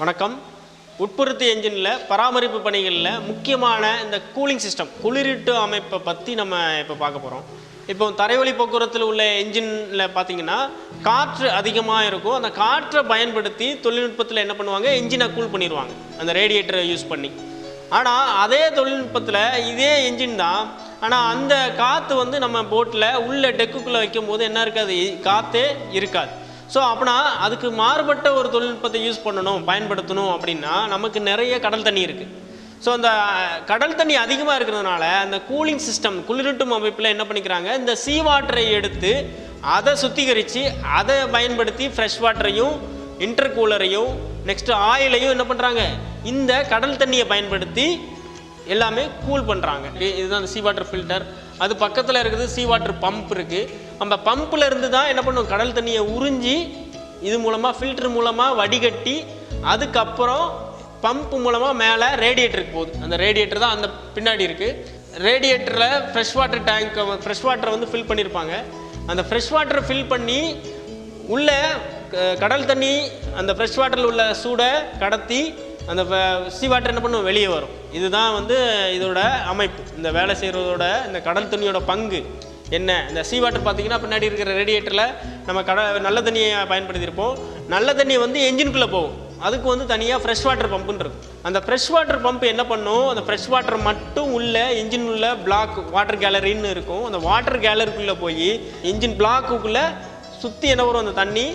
வணக்கம். உட்புறுத்து என்ஜினில் பராமரிப்பு பணிகளில் முக்கியமான இந்த கூலிங் சிஸ்டம் குளிரீட்டு அமைப்பை பற்றி நம்ம இப்போ பார்க்க போகிறோம் இப்போ தரைவழி போக்குவரத்தில் உள்ள என்ஜினில் பார்த்தீங்கன்னா காற்று அதிகமாக இருக்கும். அந்த காற்றை பயன்படுத்தி தொழில்நுட்பத்தில் என்ன பண்ணுவாங்க? என்ஜினை கூல் பண்ணிடுவாங்க அந்த ரேடியேட்டரை யூஸ் பண்ணி. ஆனால் அதே தொழில்நுட்பத்தில் இதே என்ஜின் தான். ஆனால் அந்த காற்று வந்து நம்ம போட்டில் உள்ள டெக்குக்குள்ளே வைக்கும்போது என்ன இருக்காது? காற்றே இருக்காது. ஸோ அப்படின்னா அதுக்கு மாறுபட்ட ஒரு தொழில்நுட்பத்தை யூஸ் பண்ணணும் பயன்படுத்தணும் அப்படின்னா நமக்கு நிறைய கடல் தண்ணி இருக்குது ஸோ அந்த கடல் தண்ணி அதிகமாக இருக்கிறதுனால அந்த கூலிங் சிஸ்டம் குளிரூட்டும் அமைப்பில் என்ன பண்ணிக்கிறாங்க இந்த சீ வாட்டரை எடுத்து அதை சுத்திகரித்து அதை பயன்படுத்தி ஃப்ரெஷ் வாட்டரையும் இன்டர் கூலரையும் நெக்ஸ்ட் ஆயிலையும் என்ன பண்ணுறாங்க இந்த கடல் தண்ணியை பயன்படுத்தி எல்லாமே கூல் பண்ணுறாங்க இதுதான் அந்த சீ வாட்டர் ஃபில்டர் அது பக்கத்தில் இருக்குது சீ வாட்டர் பம்ப் இருக்குது நம்ம பம்பில் இருந்து தான் என்ன பண்ணும்? கடல் தண்ணியை உறிஞ்சி இது மூலமாக ஃபில்டர் மூலமாக வடிகட்டி அதுக்கப்புறம் பம்ப் மூலமாக மேலே ரேடியேட்டருக்கு போகுது. அந்த ரேடியேட்டர் தான் அந்த பின்னாடி இருக்குது ரேடியேட்டரில் ஃப்ரெஷ் வாட்டர் டேங்க்கை ஃப்ரெஷ் வாட்டரை வந்து ஃபில் பண்ணியிருப்பாங்க அந்த ஃப்ரெஷ் வாட்டரை ஃபில் பண்ணி உள்ளே கடல் தண்ணி அந்த ஃப்ரெஷ் வாட்டரில் உள்ள சூடை கடத்தி அந்த சி வாட்டர் என்ன பண்ணும்? வெளியே வரும். இதுதான் வந்து இதோட அமைப்பு. இந்த வேலை செய்கிறதோட இந்த கடல் தண்ணியோட பங்கு. என்ன இந்த சீ வாட்டர் பார்த்தீங்கன்னா பின்னாடி இருக்கிற ரேடியேட்டரில் நம்ம கட நல்ல தண்ணியை பயன்படுத்தியிருப்போம். நல்ல தண்ணி வந்து என்ஜினுக்குள்ளே போகும். அதுக்கு வந்து தனியாக ஃப்ரெஷ் வாட்டர் பம்புன்னு இருக்கும். அந்த ஃப்ரெஷ் வாட்டர் பம்ப் என்ன பண்ணும்? அந்த ஃப்ரெஷ் வாட்டர் மட்டும் உள்ள இன்ஜின் உள்ள பிளாக் வாட்டர் கேலரின்னு இருக்கும். அந்த வாட்டர் கேலரிக்குள்ளே போய் இன்ஜின் பிளாக்குக்குள்ளே சுற்றி என்ன வரும்? அந்த தண்ணி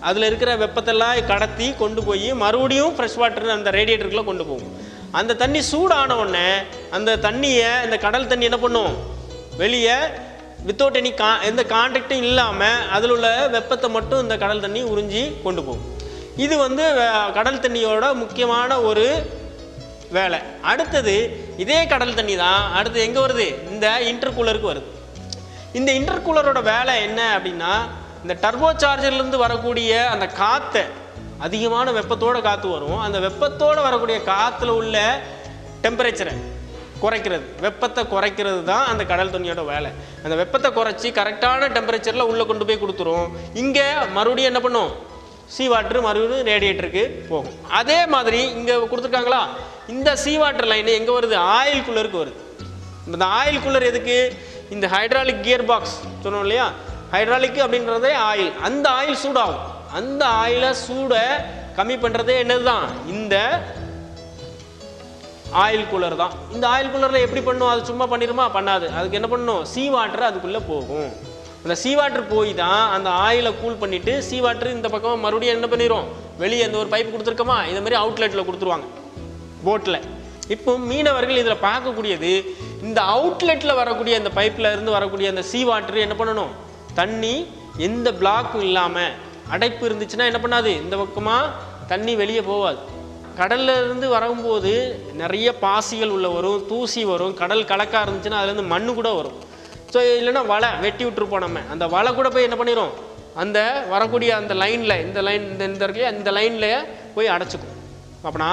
அதில் இருக்கிற வெப்பத்தெல்லாம் கடத்தி கொண்டு போய் மறுபடியும் ஃப்ரெஷ் வாட்டர் அந்த ரேடியேட்டருக்குள்ளே கொண்டு போகும். அந்த தண்ணி சூடான உடனே அந்த தண்ணியை இந்த கடல் தண்ணி என்ன பண்ணும்? வெளியே வித்தவுட் எனி கா எந்த கான்டாக்டும் இல்லாமல் அதில் உள்ள வெப்பத்தை மட்டும் இந்த கடல் தண்ணி உறிஞ்சி கொண்டு போகும். இது வந்து கடல் தண்ணியோட முக்கியமான ஒரு வேலை. அடுத்தது இதே கடல் தண்ணி தான் அடுத்து எங்கே வருது? இந்த இன்டர்கூலருக்கு வருது. இந்த இன்டர்கூலரோட வேலை என்ன அப்படின்னா இந்த டர்போ சார்ஜர்லேருந்து வரக்கூடிய அந்த காற்றை அதிகமான வெப்பத்தோடு காற்று வரும். அந்த வெப்பத்தோடு வரக்கூடிய காற்றுல உள்ள டெம்பரேச்சரை குறைக்கிறது. வெப்பத்தை குறைக்கிறது தான் அந்த கடல் துணியோட வேலை. அந்த வெப்பத்தை குறைச்சி கரெக்டான டெம்பரேச்சரில் உள்ளே கொண்டு போய் கொடுத்துரும். இங்கே மறுபடியும் என்ன பண்ணும்? சீ வாட்ரு மறுபடியும் ரேடியேட்டருக்கு போகும். அதே மாதிரி இங்கே கொடுத்துருக்காங்களா? இந்த சீ வாட்டர் லைன் எங்கே வருது? ஆயில் கூலருக்கு வருது. இந்த ஆயில் கூலர் எதுக்கு? இந்த ஹைட்ராலிக் கியர் பாக்ஸ் சொன்னோம் இல்லையா? ஹைட்ராலிக் அப்படின்றதே ஆயில் அந்த ஆயில் சூடாகும். அந்த ஆயிலை சூடை கம்மி பண்ணுறதே என்னது தான் இந்த ஆயில் கூலர் தான். இந்த ஆயில் கூலரில் எப்படி பண்ணும்? அது சும்மா பண்ணிடுமா? பண்ணாது. அதுக்கு என்ன பண்ணணும்? சீ வாட்டர் அதுக்குள்ளே போகும். அந்த சீ வாட்டர் போய் தான் அந்த ஆயிலை கூல் பண்ணிவிட்டு சீ வாட்டர் இந்த பக்கம் மறுபடியும் என்ன பண்ணிடும் வெளியே இந்த ஒரு பைப் கொடுத்துருக்கோமா? இந்த மாதிரி அவுட்லெட்டில் கொடுத்துருவாங்க. போட்டில் இப்போ மீனவர்கள் இதில் பார்க்கக்கூடியது இந்த அவுட்லெட்டில் வரக்கூடிய அந்த பைப்பில் இருந்து வரக்கூடிய அந்த சீ வாட்டர் என்ன பண்ணணும்? தண்ணி எந்த பிளாக்கும் இல்லாமல் அடைப்பு இருந்துச்சுன்னா என்ன பண்ணாது? இந்த பக்கமாக தண்ணி வெளியே போகாது. கடல்ல இருந்து வரும்போது நிறைய பாசிகள் உள்ள வரும் தூசி வரும் கடல் கலக்காக இருந்துச்சுன்னா அதுலேருந்து மண்ணு கூட வரும். ஸோ இல்லைன்னா வலை வெட்டி விட்டுருப்போம் நம்ம. அந்த வலை கூட போய் என்ன பண்ணிடும் அந்த வரக்கூடிய அந்த லைனில் இந்த லைன் இந்த இந்த இருக்கு இந்த லைனில் போய் அடைச்சிக்கும். அப்படின்னா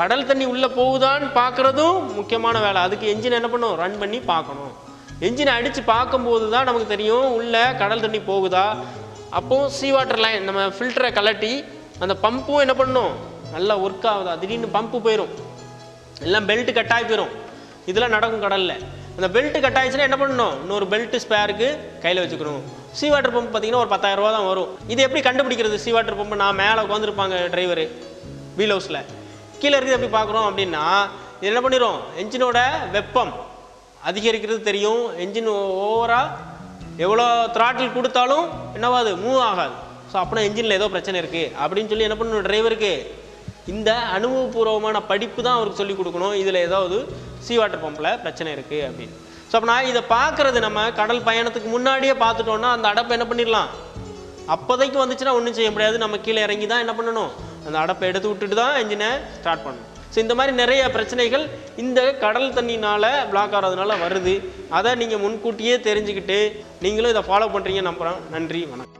கடல் தண்ணி உள்ளே போகுதான்னு பார்க்குறதும் முக்கியமான வேலை. அதுக்கு என்ஜின் என்ன பண்ணும்? ரன் பண்ணி பார்க்கணும். என்ஜினை அடித்து பார்க்கும்போது தான் நமக்கு தெரியும் உள்ளே கடல் தண்ணி போகுதா? அப்போது சீ வாட்டர் லைன் நம்ம ஃபில்டரை கலட்டி அந்த பம்பும் என்ன பண்ணணும் நல்லா ஒர்க் ஆகுதா? திடீர்னு பம்பு போயிடும் எல்லாம் பெல்ட் கட்டாகி போயிடும் இதெல்லாம் நடக்கும் கடலில். அந்த பெல்ட் கட் ஆயிடுச்சுன்னா என்ன பண்ணணும்? இன்னொரு பெல்ட் ஸ்பேருக்கு கையில் வச்சுக்கணும். சீ வாட்டர் பம்ப் பார்த்தீங்கன்னா ஒரு 10000 ரூபா தான் வரும். இது எப்படி கண்டுபிடிக்கிறது? சீ வாட்டர் பம்ப் நான் மேலே உட்காந்துருப்பாங்க டிரைவரு வீல் ஹவுஸில் கீழே இருக்குது எப்படி பார்க்குறோம் அப்படின்னா இது என்ன பண்ணிடும் என்ஜினோட வெப்பம் அதிகரிக்கிறது தெரியும். என்ஜின் ஓவராக எவ்வளோ த்ராட்டில் கொடுத்தாலும் என்னவாது? மூவ் ஆகாது. ஸோ அப்படின்னா என்ஜினில் ஏதோ பிரச்சனை இருக்குது அப்படின்னு சொல்லி என்ன பண்ணணும்? டிரைவருக்கு இந்த அனுபவபூர்வமான படிப்பு தான் அவருக்கு சொல்லிக் கொடுக்கணும். இதில் ஏதாவது சீ வாட்டர் பம்பில் பிரச்சனை இருக்குது அப்படின்னு. ஸோ அப்போ நான் இதை பார்க்குறது நம்ம கடல் பயணத்துக்கு முன்னாடியே பார்த்துட்டோன்னா அந்த அடப்பை என்ன பண்ணிடலாம்? அப்போதைக்கு வந்துச்சுன்னா ஒன்றும் செய்ய முடியாது. நம்ம கீழே இறங்கி தான் என்ன பண்ணணும்? அந்த அடப்பை எடுத்து விட்டுட்டு தான் இன்ஜினை ஸ்டார்ட் பண்ணணும். ஸோ இந்த மாதிரி நிறைய பிரச்சனைகள் இந்த கடல் தண்ணினால் பிளாக் ஆகிறதுனால வருது. அதை நீங்கள் முன்கூட்டியே தெரிஞ்சுக்கிட்டு நீங்களும் இதை ஃபாலோ பண்ணுறீங்க நம்புகிறோம் நன்றி வணக்கம்.